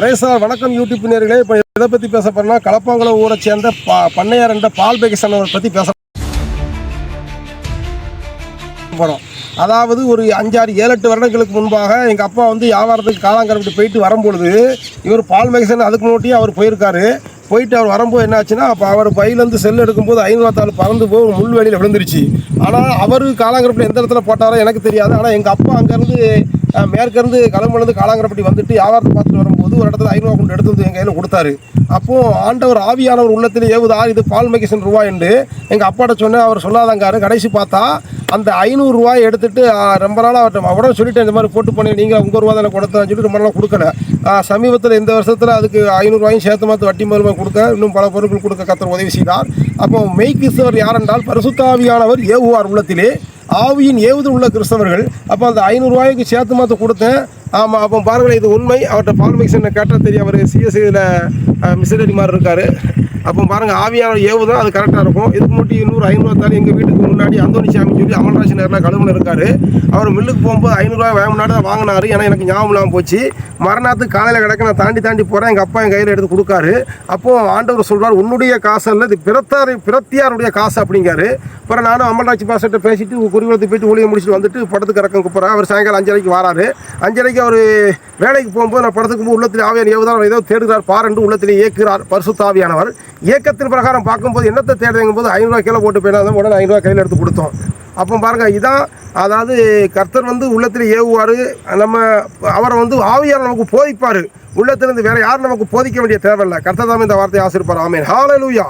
பிரேசார் வணக்கம் யூடியூப் நேர்களே. இப்போ எதை பற்றி பேச போறோம்னா கலப்பாங்குளம் ஊரை சேர்ந்த பா பண்ணையார் என்ற பால் பேகசன் அவரை பற்றி பேச போகிறோம் அதாவது ஒரு அஞ்சாறு ஏழு எட்டு வருடங்களுக்கு முன்பாக எங்கள் அப்பா வந்து வியாபாரத்துக்கு காலாங்கரப்பட்டு போயிட்டு வரும்பொழுது இவர் பால் மேகசன் அதுக்கு முன்னாடி அவர் போயிருக்காரு. போயிட்டு அவர் வரும்போது என்னாச்சுன்னா அப்போ அவர் பையிலேருந்து செல் எடுக்கும்போது ஐநூறு பறந்து போய் ஒரு முள்வெளியில் விழுந்துருச்சு. ஆனால் அவர் காலாங்கரப்பில் எந்த இடத்துல போட்டாரோ எனக்கு தெரியாது. ஆனால் எங்கள் அப்பா அங்கேருந்து மேற்கிருந்து கிளம்புலேருந்து காலாங்கரப்பட்டி வந்துட்டு வியாபாரத்தை பார்த்துட்டு வரும்போது ஒரு இடத்துல ஐநூறு கொண்டு எடுத்து வந்து என் கையில் கொடுத்தாரு. அப்போது ஆண்டவர் ஆவியானவர் உள்ளத்தில் ஏவுதா இது பால் மேகசன் ரூபாய் என்று எங்கள் அப்பாட்ட சொன்னேன். அவர் சொல்லாதங்காரு. கடைசி பார்த்தா அந்த ஐநூறுரூவாயை எடுத்துட்டு ரொம்ப நாளாக அவர்கிட்ட உடனே சொல்லிட்டேன் இந்த மாதிரி போட்டு பண்ணி நீங்கள் உங்கள் ரூபா தானே கொடுத்தேன் சொல்லிட்டு ரொம்ப நாளாக கொடுக்கல. சமீபத்தில் இந்த வருஷத்தில் அதுக்கு ஐநூறுரூவாயும் சேர்த்து மாற்று வட்டி மூலமாக கொடுக்க இன்னும் பல பொருட்கள் கொடுக்க கத்தர் உதவி செய்தார். அப்போ மெய் கிறிஸ்தவர் யாரென்றால் பரிசுத்தாவியானவர் ஏவுவார் உள்ளத்திலே ஆவியின் ஏவுதல் உள்ள கிறிஸ்தவர்கள். அப்போ அந்த ஐநூறுரூவாய்க்கு சேர்த்து மாற்ற கொடுத்தேன். ஆமாம் அப்போ பாருங்களேன் இது உண்மை. அவர்கிட்ட பால் கேட்டால் தெரியும். அவர் சிஎஸ்சியில் மிஷினரி மாதிரி இருக்கார். அப்போ பாருங்கள் ஆவியான ஏவுதான் அது கரெக்டாக இருக்கும். இதுக்கு மட்டும் இன்னொரு ஐநூறு தாலி எங்கள் வீட்டுக்கு முன்னாடி அந்தோனி சாமி சொல்லி அமல்ராஜ் நேரில் கழுவுன இருக்கார். அவர் மில்லுக்கு போகும்போது ஐநூறுரூவா வேக தான் வாங்கினாரு. ஏன்னா எனக்கு ஞாபகம் இல்லாமல் போச்சு. மறுநாத்துக்கு காலையில் கிடக்க நான் தாண்டி தாண்டி போகிறேன் எங்கள் அப்பா என் கையில் எடுத்து கொடுக்காரு. அப்போது ஆண்டவர் சொல்கிறார் உன்னுடைய காசு அல்ல இது பிறத்தார் பிறத்தியாருடைய காசு அப்படிங்காரு. அப்புறம் நானும் அமல்ராஜ் பாசிட்ட பேசிட்டு குறிவலத்துக்கு போயிட்டு ஊழியை முடிச்சுட்டு வந்துட்டு படத்துக்கு இறக்கம் கூப்பிட்றேன். அவர் சாயங்காலம் அஞ்சரைக்கு வராரு. அஞ்சரைக்கு அவர் வேலைக்கு போகும்போது நான் படத்துக்கு போகும்போது உள்ளத்தில் ஆவியான ஏவுதான் ஏதோ தேடுகிறார் பாரண்டு உள்ளத்தில் இயக்குகிறார் பரிசுத்தாவியானவர் இயக்கத்தின் பிரகாரம் பார்க்கும்போது என்னத்தை தேடுதுங்கும் போது ஐநூறுரூவா கீழே போட்டு போயினா உடனே ஐநூறுரூவா கையில் எடுத்து கொடுத்தோம். அப்போ பாருங்க இதான் அதாவது கர்த்தர் வந்து உள்ளத்தில் ஏவுவார். நம்ம அவரை வந்து ஆவியார் நமக்கு போதிப்பார். உள்ளத்திலிருந்து வேறு யாரும் நமக்கு போதிக்க வேண்டிய தேவையில்லை. கர்த்தர் தான் இந்த வார்த்தையை ஆசிரிப்பார் ஆமேன். ஹாலலூயா